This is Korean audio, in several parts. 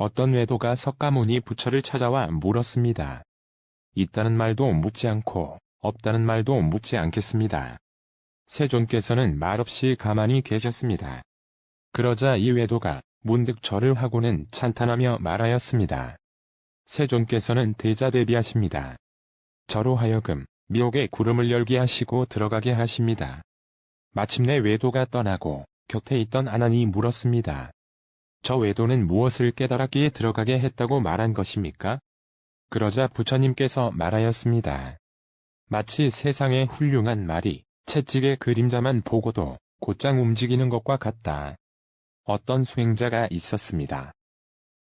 어떤 외도가 석가모니 부처를 찾아와 물었습니다. 있다는 말도 묻지 않고 없다는 말도 묻지 않겠습니다. 세존께서는 말없이 가만히 계셨습니다. 그러자 이 외도가 문득 절을 하고는 찬탄하며 말하였습니다. 세존께서는 대자 대비하십니다. 저로 하여금 미혹의 구름을 열게 하시고 들어가게 하십니다. 마침내 외도가 떠나고 곁에 있던 아난이 물었습니다. 저 외도는 무엇을 깨달았기에 들어가게 했다고 말한 것입니까? 그러자 부처님께서 말하였습니다. 마치 세상의 훌륭한 말이 채찍의 그림자만 보고도 곧장 움직이는 것과 같다. 어떤 수행자가 있었습니다.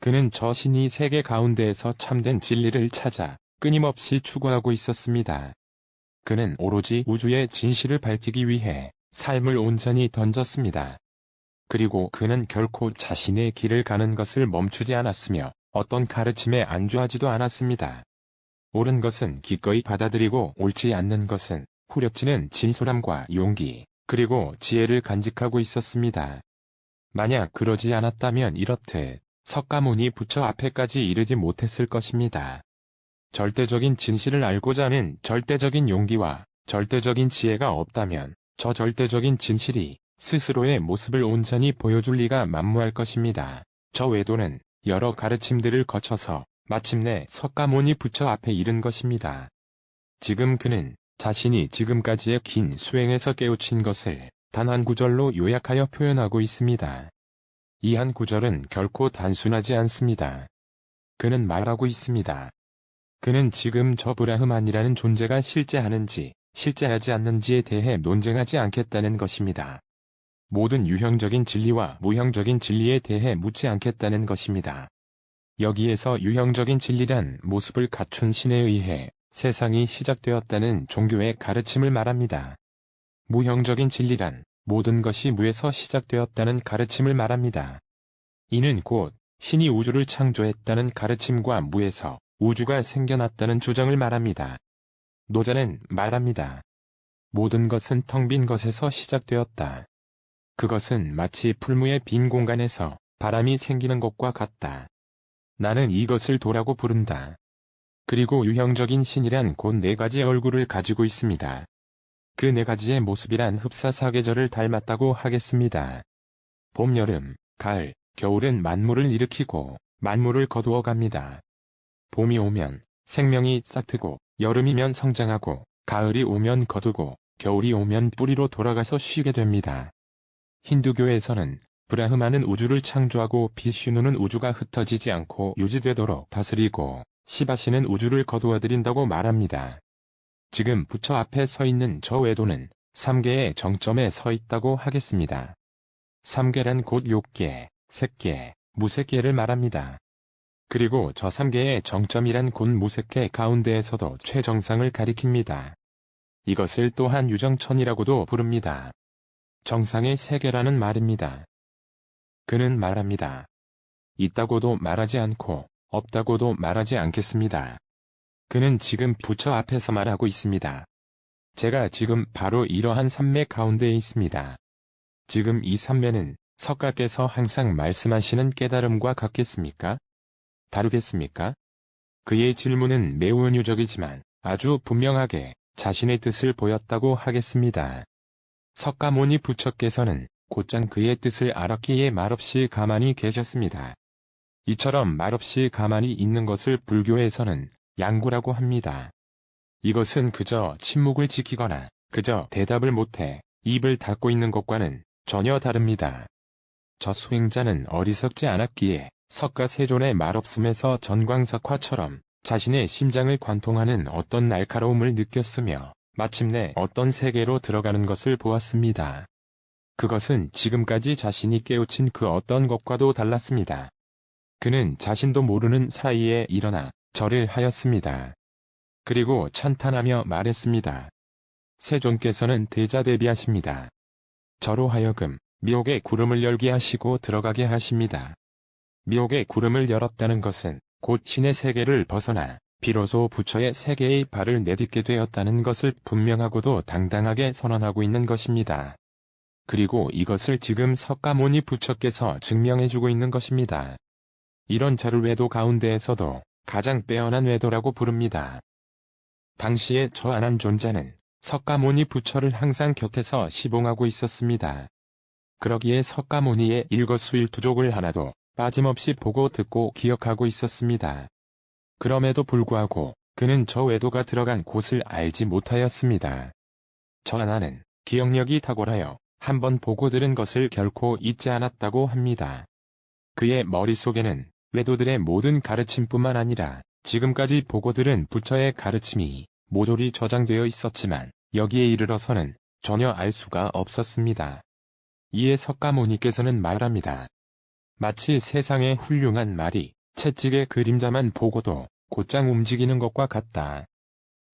그는 저 신이 세계 가운데에서 참된 진리를 찾아 끊임없이 추구하고 있었습니다. 그는 오로지 우주의 진실을 밝히기 위해 삶을 온전히 던졌습니다. 그리고 그는 결코 자신의 길을 가는 것을 멈추지 않았으며 어떤 가르침에 안주하지도 않았습니다. 옳은 것은 기꺼이 받아들이고 옳지 않는 것은 후려치는 진솔함과 용기, 그리고 지혜를 간직하고 있었습니다. 만약 그러지 않았다면 이렇듯 석가모니 부처 앞에까지 이르지 못했을 것입니다. 절대적인 진실을 알고자 하는 절대적인 용기와 절대적인 지혜가 없다면 저 절대적인 진실이 스스로의 모습을 온전히 보여줄 리가 만무할 것입니다. 저 외도는 여러 가르침들을 거쳐서 마침내 석가모니 부처 앞에 이른 것입니다. 지금 그는 자신이 지금까지의 긴 수행에서 깨우친 것을 단 한 구절로 요약하여 표현하고 있습니다. 이 한 구절은 결코 단순하지 않습니다. 그는 말하고 있습니다. 그는 지금 저 브라흐만이라는 존재가 실제하는지 실제하지 않는지에 대해 논쟁하지 않겠다는 것입니다. 모든 유형적인 진리와 무형적인 진리에 대해 묻지 않겠다는 것입니다. 여기에서 유형적인 진리란 모습을 갖춘 신에 의해 세상이 시작되었다는 종교의 가르침을 말합니다. 무형적인 진리란 모든 것이 무에서 시작되었다는 가르침을 말합니다. 이는 곧 신이 우주를 창조했다는 가르침과 무에서 우주가 생겨났다는 주장을 말합니다. 노자는 말합니다. 모든 것은 텅 빈 것에서 시작되었다. 그것은 마치 풀무의 빈 공간에서 바람이 생기는 것과 같다. 나는 이것을 도라고 부른다. 그리고 유형적인 신이란 곧 네 가지 얼굴을 가지고 있습니다. 그 네 가지의 모습이란 흡사 사계절을 닮았다고 하겠습니다. 봄, 여름, 가을, 겨울은 만물을 일으키고 만물을 거두어 갑니다. 봄이 오면 생명이 싹트고 여름이면 성장하고 가을이 오면 거두고 겨울이 오면 뿌리로 돌아가서 쉬게 됩니다. 힌두교에서는 브라흐마는 우주를 창조하고 비슈누는 우주가 흩어지지 않고 유지되도록 다스리고 시바시는 우주를 거두어들인다고 말합니다. 지금 부처 앞에 서 있는 저 외도는 3개의 정점에 서 있다고 하겠습니다. 3개란 곧 욕계, 색계, 무색계를 말합니다. 그리고 저 3개의 정점이란 곧 무색계 가운데에서도 최정상을 가리킵니다. 이것을 또한 유정천이라고도 부릅니다. 정상의 세계라는 말입니다. 그는 말합니다. 있다고도 말하지 않고 없다고도 말하지 않겠습니다. 그는 지금 부처 앞에서 말하고 있습니다. 제가 지금 바로 이러한 산매 가운데에 있습니다. 지금 이 산매는 석가께서 항상 말씀하시는 깨달음과 같겠습니까? 다르겠습니까? 그의 질문은 매우 은유적이지만 아주 분명하게 자신의 뜻을 보였다고 하겠습니다. 석가모니 부처께서는 곧장 그의 뜻을 알았기에 말없이 가만히 계셨습니다. 이처럼 말없이 가만히 있는 것을 불교에서는 양구라고 합니다. 이것은 그저 침묵을 지키거나 그저 대답을 못해 입을 닫고 있는 것과는 전혀 다릅니다. 저 수행자는 어리석지 않았기에 석가 세존의 말없음에서 전광석화처럼 자신의 심장을 관통하는 어떤 날카로움을 느꼈으며 마침내 어떤 세계로 들어가는 것을 보았습니다. 그것은 지금까지 자신이 깨우친 그 어떤 것과도 달랐습니다. 그는 자신도 모르는 사이에 일어나 절을 하였습니다. 그리고 찬탄하며 말했습니다. 세존께서는 대자 대비하십니다. 저로 하여금 미혹의 구름을 열게 하시고 들어가게 하십니다. 미혹의 구름을 열었다는 것은 곧 신의 세계를 벗어나 비로소 부처의 세계의 발을 내딛게 되었다는 것을 분명하고도 당당하게 선언하고 있는 것입니다. 그리고 이것을 지금 석가모니 부처께서 증명해주고 있는 것입니다. 이런 자를 외도 가운데에서도 가장 빼어난 외도라고 부릅니다. 당시에 저 안한 존자는 석가모니 부처를 항상 곁에서 시봉하고 있었습니다. 그러기에 석가모니의 일거수일투족을 하나도 빠짐없이 보고 듣고 기억하고 있었습니다. 그럼에도 불구하고 그는 저 외도가 들어간 곳을 알지 못하였습니다. 저 하나는 기억력이 탁월하여 한 번 보고 들은 것을 결코 잊지 않았다고 합니다. 그의 머릿속에는 외도들의 모든 가르침뿐만 아니라 지금까지 보고 들은 부처의 가르침이 모조리 저장되어 있었지만 여기에 이르러서는 전혀 알 수가 없었습니다. 이에 석가모니께서는 말합니다. 마치 세상의 훌륭한 말이 채찍의 그림자만 보고도 곧장 움직이는 것과 같다.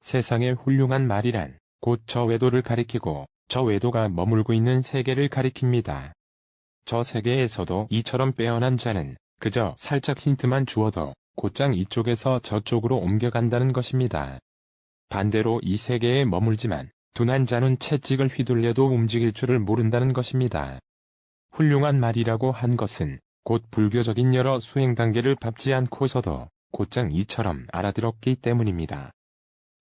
세상의 훌륭한 말이란 곧 저 외도를 가리키고 저 외도가 머물고 있는 세계를 가리킵니다. 저 세계에서도 이처럼 빼어난 자는 그저 살짝 힌트만 주어도 곧장 이쪽에서 저쪽으로 옮겨간다는 것입니다. 반대로 이 세계에 머물지만 둔한 자는 채찍을 휘둘려도 움직일 줄을 모른다는 것입니다. 훌륭한 말이라고 한 것은 곧 불교적인 여러 수행 단계를 밟지 않고서도 곧장 이처럼 알아들었기 때문입니다.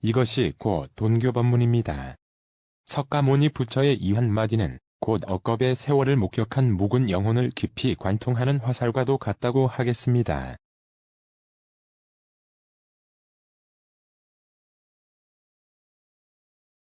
이것이 곧 돈교 법문입니다. 석가모니 부처의 이 한마디는 곧 억겁의 세월을 목격한 묵은 영혼을 깊이 관통하는 화살과도 같다고 하겠습니다.